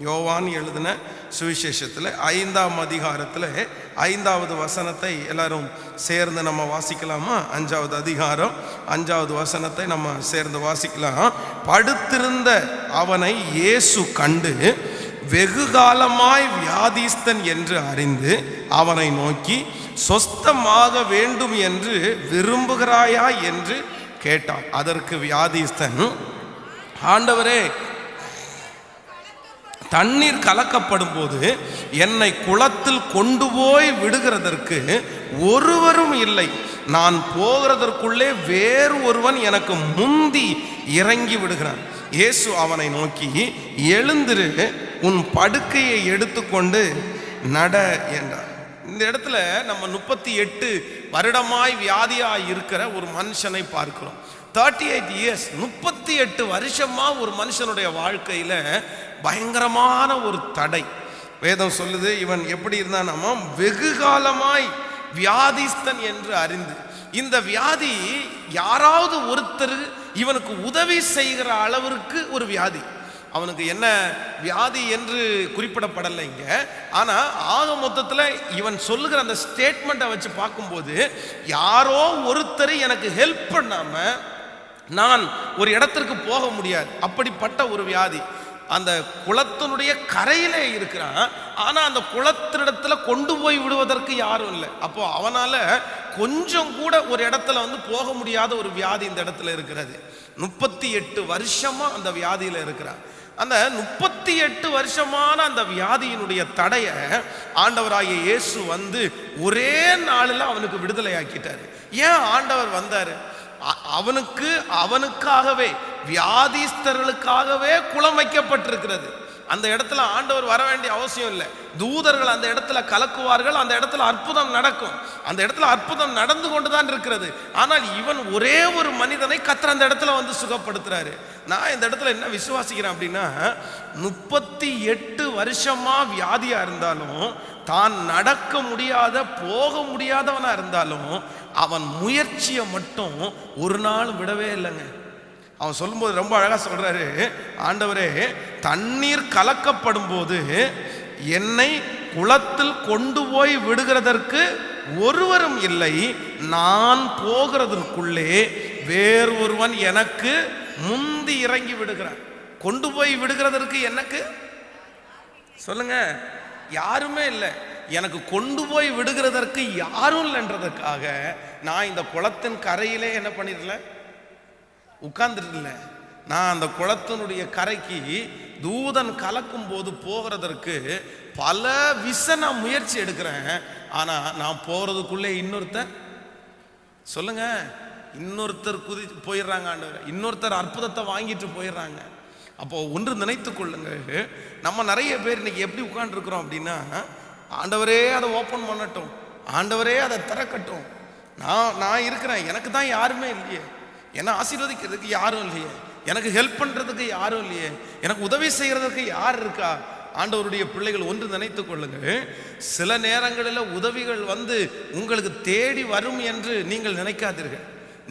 யோவான் எழுதின சுவிசேஷத்தில் ஐந்தாம் அதிகாரத்தில் ஐந்தாவது வசனத்தை எல்லாரும் சேர்ந்து நம்ம வாசிக்கலாமா? அஞ்சாவது அதிகாரம் அஞ்சாவது வசனத்தை நம்ம சேர்ந்து வாசிக்கலாம். படுத்திருந்த அவனை இயேசு கண்டு வெகு காலமாய் வியாதிஸ்தன் என்று அறிந்து அவனை நோக்கி சொஸ்தமாக வேண்டும் என்று விரும்புகிறாயா? என்று கேட்டான். அதற்கு வியாதிஸ்தன் ஆண்டவரே தண்ணீர் கலக்கப்படும் போது என்னை குளத்தில் கொண்டு போய் விடுகிறதற்கு ஒருவரும் இல்லை. நான் போகிறதற்குள்ளே வேறு ஒருவன் எனக்கு முந்தி இறங்கி விடுகிறான். இயேசு அவனை நோக்கி எழுந்திரு உன் படுக்கையை எடுத்துக்கொண்டு நட என்றார். இந்த இடத்துல நம்ம முப்பத்தி எட்டு வருடமாய் வியாதியாய் இருக்கிற ஒரு மனுஷனை பார்க்கிறோம். தேர்ட்டி எயிட் இயர்ஸ் முப்பத்தி எட்டு வருஷமாக ஒரு மனுஷனுடைய வாழ்க்கையில் பயங்கரமான ஒரு தடை. வேதம் சொல்லுது இவன் எப்படி இருந்தானாமா வெகு காலமாய் வியாதிஸ்தன் என்று அறிந்து. இந்த வியாதி யாராவது ஒருத்தர் இவனுக்கு உதவி செய்கிற அளவிற்கு ஒரு வியாதி. அவனுக்கு என்ன வியாதி என்று குறிப்பிடப்படலை இங்க. ஆனா ஆக மொத்தத்தில் இவன் சொல்லுகிற அந்த ஸ்டேட்மெண்ட்டை வச்சு பார்க்கும்போது யாரோ ஒருத்தர் எனக்கு ஹெல்ப் பண்ணாம நான் ஒரு இடத்திற்கு போக முடியாது. அப்படிப்பட்ட ஒரு வியாதி. அந்த குளத்தினுடைய கரையிலே இருக்கிறான். ஆனால் அந்த குளத்தினிடத்துல கொண்டு போய் விடுவதற்கு யாரும் இல்லை. அப்போ அவனால் கொஞ்சம் கூட ஒரு இடத்துல வந்து போக முடியாத ஒரு வியாதி இந்த இடத்துல இருக்கிறது. முப்பத்தி எட்டு வருஷமாக அந்த வியாதியில் இருக்கிறான். அந்த முப்பத்தி எட்டு வருஷமான அந்த வியாதியினுடைய தடையை ஆண்டவராகிய இயேசு வந்து ஒரே நாளில் அவனுக்கு விடுதலை ஆக்கிட்டார் ஏன் ஆண்டவர் வந்தார்? அவனுக்கு அவனுக்காகவே வியாதிஸ்தர்களுக்காகவே குளம் வைக்கப்பட்டிருக்கிறது. அந்த இடத்துல ஆண்டவர் வர வேண்டிய அவசியம் இல்லை. தூதர்கள் அந்த இடத்துல கலக்குவார்கள் அந்த இடத்துல அற்புதம் நடக்கும். அந்த இடத்துல அற்புதம் நடந்து கொண்டு தான் இருக்கிறது. ஆனால் இவன் ஒரே ஒரு மனிதனை கத்திர அந்த இடத்துல வந்து சுகப்படுத்துறாரு. நான் இந்த இடத்துல என்ன விசுவாசிக்கிறேன் அப்படின்னா முப்பத்தி எட்டு வருஷமா வியாதியா இருந்தாலும் தான் நடக்க முடியாத போக முடியாதவனா இருந்தாலும் அவன் முயற்சியை மட்டும் ஒரு நாள் விடவே இல்லைங்க. அவன் சொல்லும்போது ரொம்ப அழகாக சொல்கிறாரு ஆண்டவரே தண்ணீர் கலக்கப்படும் போது என்னை குளத்தில் கொண்டு போய் விடுகிறதற்கு ஒருவரும் இல்லை. நான் போகிறதற்குள்ளே வேறு ஒருவன் எனக்கு முந்தி இறங்கி விடுகிறான் கொண்டு போய் விடுகிறதற்கு எனக்கு? சொல்லுங்க. யாருமே இல்லை. எனக்கு கொண்டு போய் விடுகிறதற்கு யாரும் இல்லைன்றதுக்காக நான் இந்த குளத்தின் கரையிலே என்ன பண்ணிடல? உட்கார்ந்துருல நான் அந்த குளத்தினுடைய கரைக்கு தூதன் கலக்கும் போது போகிறதற்கு பல விச நான் முயற்சி எடுக்கிறேன். ஆனால் நான் போகிறதுக்குள்ளே இன்னொருத்தர் சொல்லுங்க இன்னொருத்தர் குதி போயிடுறாங்க ஆண்டவர். இன்னொருத்தர் அற்புதத்தை வாங்கிட்டு போயிடுறாங்க. அப்போ ஒன்று நினைத்து கொள்ளுங்க நம்ம நிறைய பேர் இன்னைக்கு எப்படி உட்காந்துருக்குறோம் அப்படின்னா ஆண்டவரே அதை ஓப்பன் பண்ணட்டும் ஆண்டவரே அதை திறக்கட்டும். நான் நான் இருக்கிறேன் எனக்கு தான் யாருமே இல்லையே. என்னை ஆசீர்வதிக்கிறதுக்கு யாரும் இல்லையே. எனக்கு ஹெல்ப் பண்ணுறதுக்கு யாரும் இல்லையே. எனக்கு உதவி செய்கிறதுக்கு யார் இருக்கா? ஆண்டவருடைய பிள்ளைகள் ஒன்று நினைத்து கொள்ளுங்க சில நேரங்களில் உதவிகள் வந்து உங்களுக்கு தேடி வரும் என்று நீங்கள் நினைக்காதீர்கள்.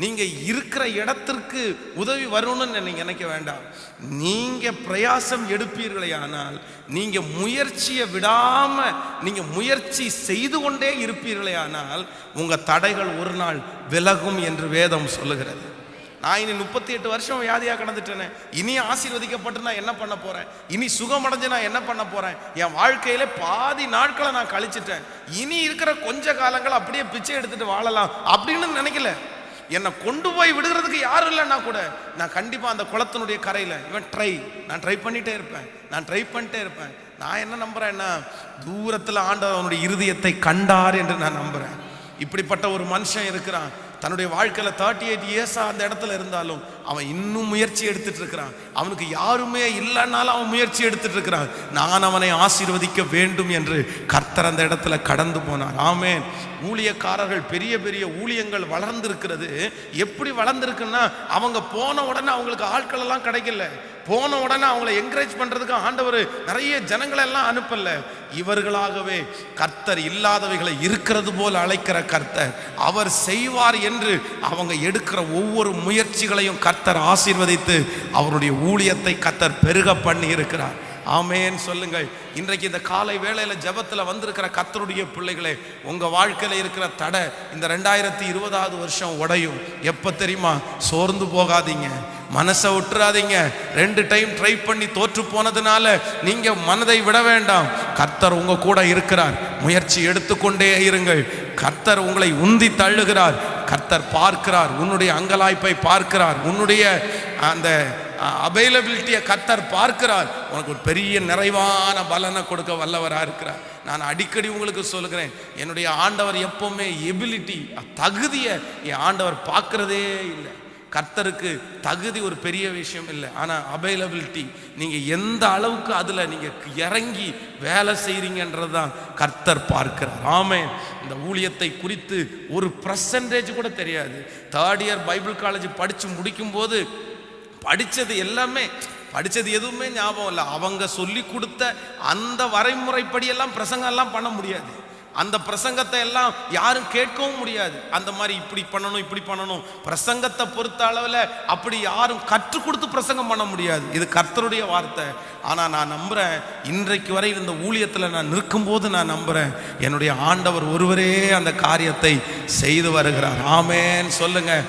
நீங்கள் இருக்கிற இடத்திற்கு உதவி வரும்னு நீங்கள் நினைக்க வேண்டாம். நீங்கள் பிரயாசம் எடுப்பீர்களே ஆனால் நீங்கள் முயற்சியை விடாமல் நீங்கள் முயற்சி செய்து கொண்டே இருப்பீர்களே ஆனால் உங்கள் தடைகள் ஒரு நாள் விலகும் என்று வேதம் சொல்லுகிறது. நான் இனி முப்பத்தி எட்டு வருஷம் வியாதியாக கடந்துட்டேனே. இனி ஆசீர்வதிக்கப்பட்டு நான் என்ன பண்ண போறேன்? இனி சுகமடைஞ்சு நான் என்ன பண்ண போறேன்? என் வாழ்க்கையில பாதி நாட்களை நான் கழிச்சிட்டேன். இனி இருக்கிற கொஞ்ச காலங்கள் அப்படியே பிச்சை எடுத்துட்டு வாழலாம் அப்படின்னு நினைக்கல. என்னை கொண்டு போய் விடுகிறதுக்கு யாரும் இல்லைன்னா கூட நான் கண்டிப்பாக அந்த குளத்தினுடைய கரையில் இவன் ட்ரை நான் ட்ரை பண்ணிட்டே இருப்பேன். நான் ட்ரை பண்ணிட்டே இருப்பேன். நான் என்ன நம்புறேன்னா தூரத்தில் ஆண்டவனுடைய இருதயத்தை கண்டார் என்று நான் நம்புறேன். இப்படிப்பட்ட ஒரு மனுஷன் இருக்கிறான். தன்னுடைய வாழ்க்கையில் தேர்ட்டி எயிட் இயர்ஸாக அந்த இடத்துல இருந்தாலும் அவன் இன்னும் முயற்சி எடுத்துட்டு இருக்கிறான். அவனுக்கு யாருமே இல்லைன்னாலும் அவன் முயற்சி எடுத்துட்டு இருக்கிறான். நான் அவனை ஆசீர்வதிக்க வேண்டும் என்று கர்த்தர் அந்த இடத்துல கடந்து போனார். ஆமேன். ஊழியக்காரர்கள் பெரிய பெரிய ஊழியங்கள் வளர்ந்துருக்கிறது. எப்படி வளர்ந்துருக்குன்னா அவங்க போன உடனே அவங்களுக்கு ஆட்கள் எல்லாம் கிடைக்கல. போன உடனே அவங்கள என்கரேஜ் பண்ணுறதுக்கு ஆண்டவர் நிறைய ஜனங்களெல்லாம் அனுப்பலை. இவர்களாகவே கர்த்தர் இல்லாதவைகளை இருக்கிறது போல் அழைக்கிற கர்த்தர். அவர் செய்வார் என்று அவங்க எடுக்கிற ஒவ்வொரு முயற்சிகளையும் கர்த்தர் ஆசீர்வதித்து அவருடைய ஊழியத்தை கர்த்தர் பெருக பண்ணி இருக்கிறார் ஆமேன்னு சொல்லுங்கள். இன்றைக்கு இந்த காலை வேளையில் ஜபத்தில் வந்திருக்கிற கத்தருடைய பிள்ளைகளே உங்கள் வாழ்க்கையில் இருக்கிற தடை இந்த ரெண்டாயிரத்தி இருபதாவது வருஷம் உடையும். எப்போ தெரியுமா? சோர்ந்து போகாதீங்க. மனசை விட்டுறாதீங்க ரெண்டு டைம் ட்ரை பண்ணி தோற்று போனதுனால நீங்க மனதை விட வேண்டாம். கர்த்தர் உங்க கூட இருக்கிறார். முயற்சி எடுத்துக்கொண்டே இருங்கள். கர்த்தர் உங்களை உந்தி தள்ளுகிறார். கர்த்தர் பார்க்கிறார். உன்னுடைய அங்கலாய்ப்பை பார்க்கிறார். உன்னுடைய அந்த அவைலபிலிட்டியை கர்த்தர் பார்க்கிறார். உனக்கு ஒரு பெரிய நிறைவான பலனை கொடுக்க வல்லவராக இருக்கிறார். நான் அடிக்கடி உங்களுக்கு சொல்லுகிறேன். என்னுடைய ஆண்டவர் எப்பவுமே எபிலிட்டி தகுதியை என் ஆண்டவர் பார்க்குறதே இல்லை. கர்த்தருக்கு தகுதி ஒரு பெரிய விஷயம் இல்லை. ஆனால் அவைலபிலிட்டி நீங்கள் எந்த அளவுக்கு அதில் நீங்கள் இறங்கி வேலை செய்கிறீங்கன்றது தான் கர்த்தர் பார்க்கிறார். ஆமே இந்த ஊழியத்தை குறித்து ஒரு பர்சன்டேஜ் கூட தெரியாது. தேர்ட் இயர் பைபிள் காலேஜ் படித்து முடிக்கும்போது படித்தது எல்லாமே படித்தது எதுவுமே ஞாபகம் இல்லை. அவங்க சொல்லி கொடுத்த அந்த வரைமுறைப்படியெல்லாம் பிரசங்கம்லாம் பண்ண முடியாது. அந்த பிரசங்கத்தை எல்லாம் யாரும் கேட்கவும் முடியாது. அந்த மாதிரி இப்படி பண்ணணும் இப்படி பண்ணணும். பிரசங்கத்தை பொறுத்த அளவில் அப்படி யாரும் கற்றுக் கொடுத்து பிரசங்கம் பண்ண முடியாது. இது கர்த்தருடைய வார்த்தை. ஆனால் நான் நம்புகிறேன் இன்றைக்கு வரை இந்த ஊழியத்தில் நான் நிற்கும்போது நான் நம்புகிறேன் என்னுடைய ஆண்டவர் ஒருவரே அந்த காரியத்தை செய்து வருகிறார். ஆமேன். சொல்லுங்க.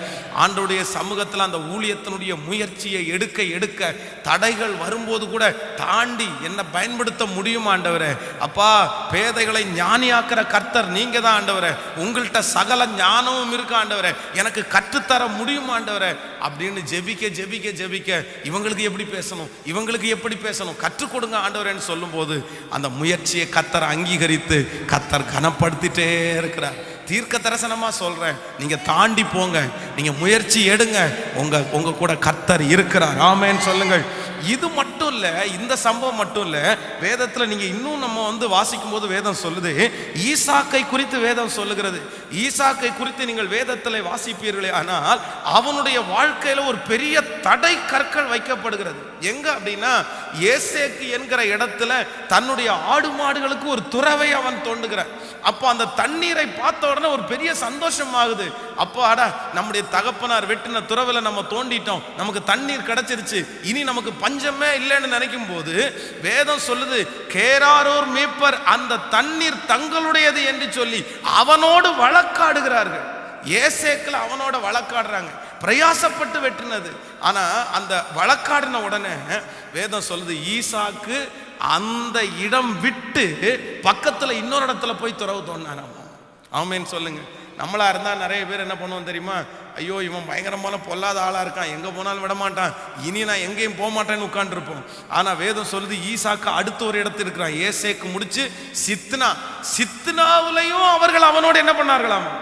ஆண்டுடைய சமூகத்தில் அந்த ஊழியத்தினுடைய முயற்சியை எடுக்க எடுக்க தடைகள் வரும்போது கூட தாண்டி என்ன பயன்படுத்த முடியும் ஆண்டவரே? அப்பா பேதைகளை ஞானியாக்குற கர்த்தர் நீங்க தான் ஆண்டவரே. உங்கள்கிட்ட சகல ஞானமும் இருக்கு ஆண்டவரே? எனக்கு கற்றுத்தர முடியும் ஆண்டவரே? அப்படின்னு ஜெபிக்க ஜெபிக்க ஜெபிக்க இவங்களுக்கு எப்படி பேசணும்? இவங்களுக்கு எப்படி பேசணும்? கற்றுக் கொடுங்க ஆண்டவரேன்னு சொல்லும்போது அந்த முயற்சியை கத்தர் அங்கீகரித்து கத்தர் கனப்படுத்திட்டே இருக்கிறார். தீர்க்க தரிசனமா சொல்றேன். நீங்க தாண்டி போங்க. நீங்க முயற்சி எடுங்க. உங்க உங்க கூட கர்த்தர் இருக்கிறார். ஆமேன்னு சொல்லுங்கள். இது மட்டும் இல்ல இந்த சம்பவம் மட்டும் இல்ல வேதத்துல நீங்க இன்னும் நம்ம வந்து வாசிக்கும் போது வேதம் சொல்லுது. ஈசாக்கை குறித்து வேதம் சொல்லுகிறது. ஈசாக்கை குறித்து நீங்கள் வேதத்தில் வாசிப்பீர்களே ஆனால் அவனுடைய வாழ்க்கையில ஒரு பெரிய தடை கற்கள் வைக்கப்படுகிறது. எங்க அப்படின்னா ஏசேக்கு என்கிற இடத்துல தன்னுடைய ஆடு மாடுகளுக்கு ஒரு துறவை அவன் தோண்டுகிறான். அப்போ அந்த தண்ணீரை பார்த்த உடனே ஒரு பெரிய சந்தோஷம் ஆகுது. அப்போ அடா நம்முடைய தகப்பனார் வெட்டின துறவில நம்ம தோண்டிட்டோம். நமக்கு தண்ணீர் கிடைச்சிருச்சு. இனி நமக்கு பஞ்சமே இல்லைன்னு நினைக்கும் போது வேதம் சொல்லுது கேராரோர் மீப்பர் அந்த தண்ணீர் தங்களுடையது என்று சொல்லி அவனோடு வழக்காடுகிறார்கள். ஏசேக்கில் அவனோட வழக்காடுறாங்க. பிரயாசப்பட்டு வெட்டினது. ஆனா அந்த வழக்காடின உடனே வேதம் சொல்லுது ஈசாக்கு அந்த இடம் விட்டு பக்கத்துல இன்னொரு இடத்துல போய் துறவு தோண்டானாம் ஆமேன்னு சொல்லுங்க. நம்மளா இருந்தா நிறைய பேர் என்ன பண்ணுவோம் தெரியுமா? ஐயோ இவன் பயங்கரமான பொல்லாத ஆளா இருக்கான். எங்க போனாலும் விட மாட்டான் இனி நான் எங்கேயும் போக மாட்டேன்னு உட்காந்துருப்போம் ஆனா வேதம் சொல்லுது ஈசாக்கு அடுத்த ஒரு இடத்துல இருக்கிறான். ஏசேக்கு முடிச்சு சித்னா சித்னாவிலையும் அவர்கள் அவனோடு என்ன பண்ணார்களாமா?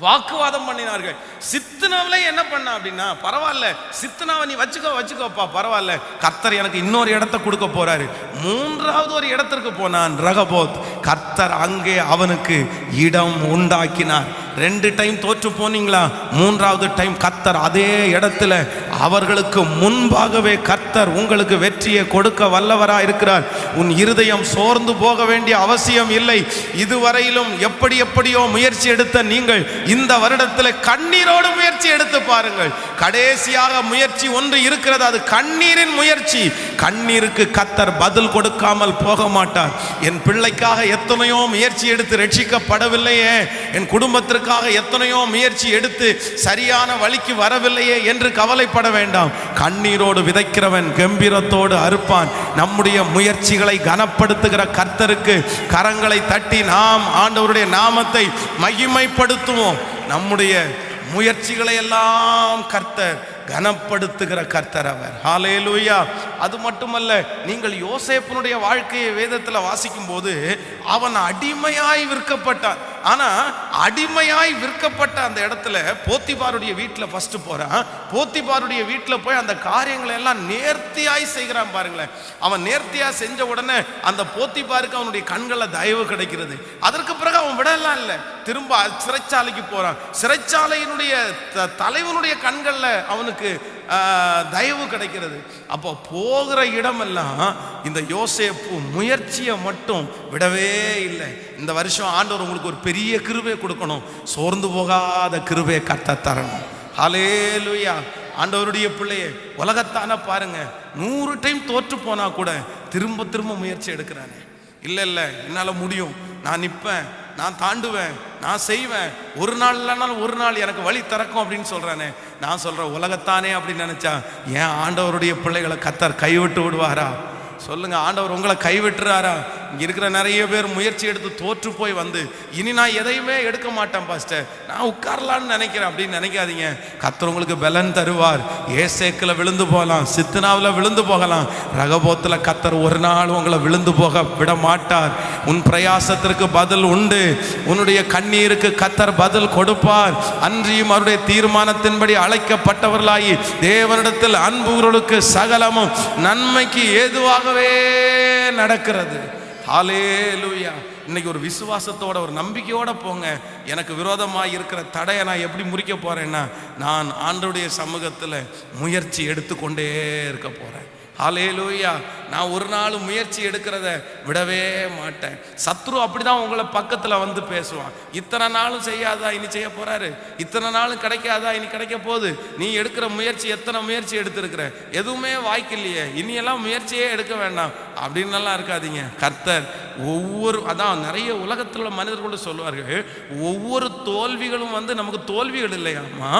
வாக்குவாதம் பண்ணினார்கள். சித்தனாவில என்ன பண்ண அப்படின்னா பரவாயில்ல சித்தனாவை நீ வச்சுக்கோ வச்சுக்கோப்பா பரவாயில்ல. கர்த்தர் எனக்கு இன்னொரு இடத்த கொடுக்க போறாரு. மூன்றாவது ஒரு இடத்திற்கு போனான் ரகபோத். கர்த்தர் அங்கே அவனுக்கு இடம் உண்டாக்கினார். ரெண்டு டைம் தோற்று போனீங்களா? மூன்றாவது டைம் கர்த்தர் அதே இடத்துல அவர்களுக்கு முன்பாகவே கர்த்தர் உங்களுக்கு வெற்றியை கொடுக்க வல்லவரா இருக்கிறார். உன் இருதயம் சோர்ந்து போக வேண்டிய அவசியம் இல்லை. இதுவரையிலும் எப்படி எப்படியோ முயற்சி எடுத்த நீங்கள் இந்த வருடத்தில் கண்ணீரோடு முயற்சி எடுத்து பாருங்கள். கடைசியாக முயற்சி ஒன்று இருக்கிறது அது கண்ணீரின் முயற்சி. கண்ணீருக்கு கத்தர் பதில் கொடுக்காமல் போக மாட்டார். என் பிள்ளைக்காக எத்தனையோ முயற்சி எடுத்து ரட்சிக்கப்படவில்லையே. என் குடும்பத்திற்காக எத்தனையோ முயற்சி எடுத்து சரியான வழிக்கு வரவில்லையே என்று கவலைப்பட வேண்டாம். கண்ணீரோடு விதைக்கிறவன் கம்பீரத்தோடு அறுப்பான். நம்முடைய முயற்சிகளை கனப்படுத்துகிற கர்த்தருக்கு கரங்களை தட்டி நாம் ஆண்டவருடைய நாமத்தை மகிமைப்படுத்துவோம். நம்முடைய முயற்சிகளை எல்லாம் கர்த்தர் கனப்படுத்துகிற கர்த்தர் அவர். ஹalleluya அது மட்டுமல்ல நீங்கள் யோசேப்பனுடைய வாழ்க்கையை வேதத்தில் வாசிக்கும் போது அவன் அடிமையாய் விற்கப்பட்டான். ஆனா அடிமையாய் விற்கப்பட்ட அந்த இடத்துல போத்திபாருடைய வீட்டில் ஃபர்ஸ்ட் போறான். போத்திபாருடைய வீட்டில் போய் அந்த காரியங்களை எல்லாம் நேர்த்தியாய் செய்கிறான் பாருங்களேன். அவன் நேர்த்தியா செஞ்ச உடனே அந்த போத்திபாருக்கு அவனுடைய கண்களில் தயவு கிடைக்கிறது. அதற்கு பிறகு அவன் விடலாம் இல்லை. திரும்ப சிறைச்சாலைக்கு போறான். சிறைச்சாலையினுடைய த- தலைவனுடைய கண்களில் அவனுக்கு தயவு கிடைக்கிறது. அப்போ போகிற இடமெல்லாம் இந்த யோசேப்பு முயற்சியை மட்டும் விடவே இல்லை. இந்த வருஷம் ஆண்டவர் உங்களுக்கு ஒரு பெரிய கிருபை கொடுக்கணும். சோர்ந்து போகாத கிருபை கத்த தரணும். ஹalleluya. ஆண்டவருடைய பிள்ளையே உலகத்தான பாருங்க. நூறு டைம் தோற்று போனா கூட திரும்ப திரும்ப முயற்சி எடுக்கிறானே. இல்லை இல்லை என்னால் முடியும். நான் நிற்பேன் நான் தாண்டுவேன். நான் செய்வேன். ஒரு நாள் இல்லைனாலும் ஒரு நாள் எனக்கு வழி திறக்கும் அப்படின்னு சொல்கிறானே நான் சொல்கிறேன் உலகத்தானே அப்படின்னு நினச்சா ஏன் ஆண்டவருடைய பிள்ளைகளை கத்தர் கைவிட்டு விடுவாரா? சொல்லுங்கள் ஆண்டவர் உங்களை கைவிட்டுறாரா? இங்கே இருக்கிற நிறைய பேர் முயற்சி எடுத்து தோற்று போய் வந்து இனி நான் எதையுமே எடுக்க மாட்டேன் பாஸ்டர் நான் உட்காரலான்னு நினைக்கிறேன். அப்படின்னு நினைக்காதீங்க. கத்தர் உங்களுக்கு பலன் தருவார். ஏசேக்கில் விழுந்து போகலாம் சித்தனாவில் விழுந்து போகலாம். ரகபோத்தில் கத்தர் ஒரு நாள் உங்களை விழுந்து போக விட மாட்டார். உன் பிரயாசத்திற்கு பதில் உண்டு. உன்னுடைய கண்ணீருக்கு கத்தர் பதில் கொடுப்பார். அன்றியும் அவருடைய தீர்மானத்தின்படி அழைக்கப்பட்டவர்களாகி தேவனிடத்தில் அன்புகளுக்கு சகலமும் நன்மைக்கு ஏதுவாகவே நடக்கிறது. ஹalleluya. இன்னைக்கு ஒரு விசுவாசத்தோட ஒரு நம்பிக்கையோட போங்க. எனக்கு விரோதமாக இருக்கிற தடையை நான் எப்படி முறிக்க போறேன்னா நான் ஆண்டோடைய சமூகத்தில் முயற்சி எடுத்துக்கொண்டே இருக்க போறேன். ஹalleluya. நான் ஒரு நாள் முயற்சி எடுக்கிறத விடவே மாட்டேன். சத்ரு அப்படிதான் உங்களை பக்கத்தில் வந்து பேசுவான். இத்தனை நாளும் செய்யாதா இனி செய்ய போறாரு? இத்தனை நாளும் கிடைக்காதா இனி கிடைக்க போகுது? நீ எடுக்கிற முயற்சி எத்தனை முயற்சி எடுத்திருக்கிற? எதுவுமே வாய்க்கில்லையே இனியெல்லாம் முயற்சியே எடுக்க வேண்டாம். அப்படின்னுலாம் இருக்காதீங்க. கர்த்தர் ஒவ்வொரு அதான் நிறைய உலகத்தில் உள்ள மனிதர்களும் சொல்லுவார்கள் ஒவ்வொரு தோல்விகளும் வந்து நமக்கு தோல்விகள் இல்லையாமா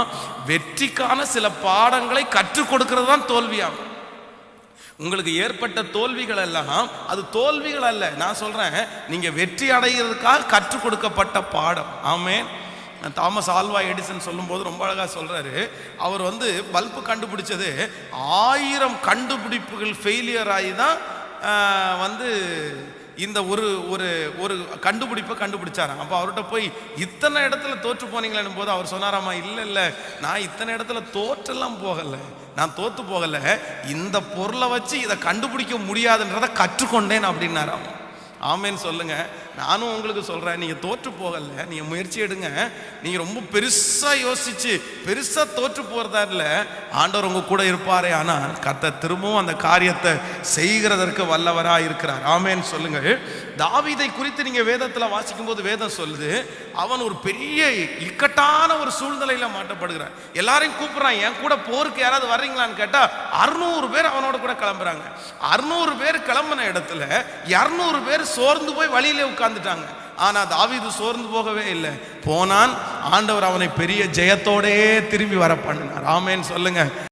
வெற்றிக்கான சில பாடங்களை கற்றுக் கொடுக்கறது தான் தோல்வியாகும். உங்களுக்கு ஏற்பட்ட தோல்விகள் எல்லாம் அது தோல்விகள் அல்ல. நான் சொல்கிறேன் நீங்கள் வெற்றி அடைகிறதுக்காக கற்றுக் கொடுக்கப்பட்ட பாடம். ஆமேன். தாமஸ் ஆல்வா எடிசன் சொல்லும்போது ரொம்ப அழகாக சொல்கிறாரு அவர் வந்து பல்பு கண்டுபிடிச்சது ஆயிரம் கண்டுபிடிப்புகள் ஃபெயிலியர் ஆகி தான் வந்து இந்த ஒரு ஒரு ஒரு கண்டுபிடிப்பை கண்டுபிடிச்சாராம். அப்போ அவர்கிட்ட போய் இத்தனை இடத்துல தோற்று போனீங்களேன்னு போது அவர் சொன்னாராமா இல்லை இல்லை நான் இத்தனை இடத்துல தோற்றெல்லாம் போகலை. நான் தோத்து போகலை. இந்த பொருளை வச்சு இதை கண்டுபிடிக்க முடியாதுன்றதை கற்றுக்கொண்டேன் அப்படின்னாராம். ஆமேன்னு சொல்லுங்கள் நானும் உங்களுக்கு சொல்கிறேன் நீங்கள் தோற்று போகல நீங்கள் முயற்சி எடுங்க. நீங்கள் ரொம்ப பெருசாக யோசிச்சு பெருசாக தோற்று போகிறதா இல்லை ஆண்டவர் உங்க கூட இருப்பாரே ஆனால் கத்த திரும்பவும் அந்த காரியத்தை செய்கிறதற்கு வல்லவராக இருக்கிறார். ஆமேன்னு சொல்லுங்கள் தாவிதை குறித்து நீங்கள் வேதத்தில் வாசிக்கும் போது வேதம் சொல்லுது அவன் ஒரு பெரிய இக்கட்டான ஒரு சூழ்நிலையில் மாட்டப்படுகிறான் எல்லாரையும் கூப்பிட்றான் என் கூட போருக்கு யாராவது வர்றீங்களான்னு கேட்டால் அறுநூறு பேர் அவனோட கூட கிளம்புறாங்க. அறுநூறு பேர் கிளம்புன இடத்துல இரநூறு பேர் சோர்ந்து போய் வழியிலே உட்கார்ந்துட்டாங்க. ஆனா தாவிது சோர்ந்து போகவே இல்லை. போனான் ஆண்டவர் அவனை பெரிய ஜெயத்தோடே திரும்பி வர பண்ணினார் ஆமேன்னு சொல்லுங்க.